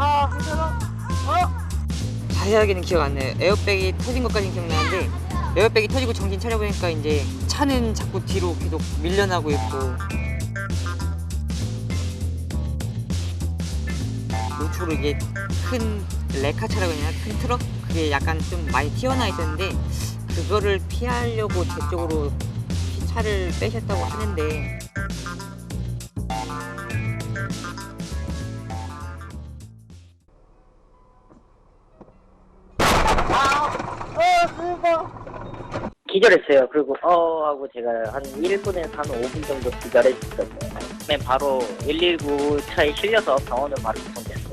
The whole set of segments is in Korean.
아 괜찮아? 어? 자세하게는 기억 안 나요. 에어백이 터진 것까지는 기억나는데 에어백이 터지고 정신 차려보니까 이제 차는 자꾸 뒤로 계속 밀려나고 있고 우측으로 이게 큰 레카차라고 해야 되나? 큰 트럭? 그게 약간 좀 많이 튀어나와 있었는데 그거를 피하려고 제 쪽으로 차를 빼셨다고 하는데 기절했어요. 그리고 어 하고 제가 한 1분에서 한 5분 정도 기절했었어요. 맨 바로 119 차에 실려서 병원을 바로 이송됐어요.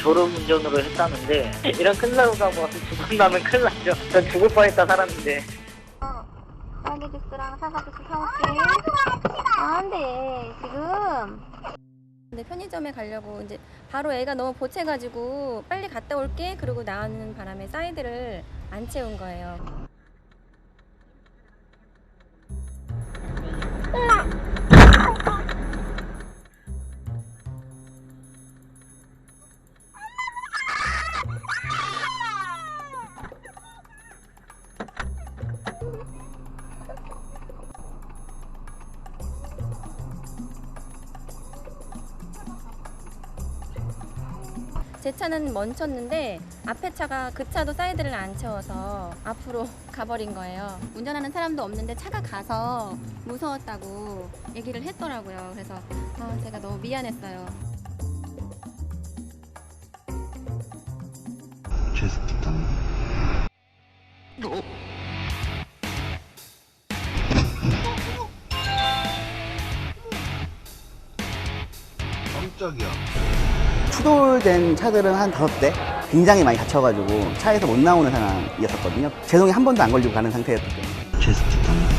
졸음 운전으로 했다는데 이런 큰 사고가 뭐 죽는다면 큰일 나죠. 전 죽을 뻔했다 살았는데 딸기 주스랑 사과 주스 사올게. 아, 안 돼. 지금. 근데 편의점에 가려고 이제 바로 애가 너무 보채가지고 빨리 갔다 올게 그러고 나오는 바람에 사이드를 안 채운 거예요. 제 차는 멈췄는데 앞에 차가 그 차도 사이드를 안 채워서 앞으로 가버린 거예요. 운전하는 사람도 없는데 차가 가서 무서웠다고 얘기를 했더라고요. 그래서 아, 제가 너무 미안했어요. 깜짝이야. 추돌된 차들은 한 다섯 대 굉장히 많이 다쳐가지고 차에서 못 나오는 상황이었었거든요. 제동이 한 번도 안 걸리고 가는 상태였기 때문에.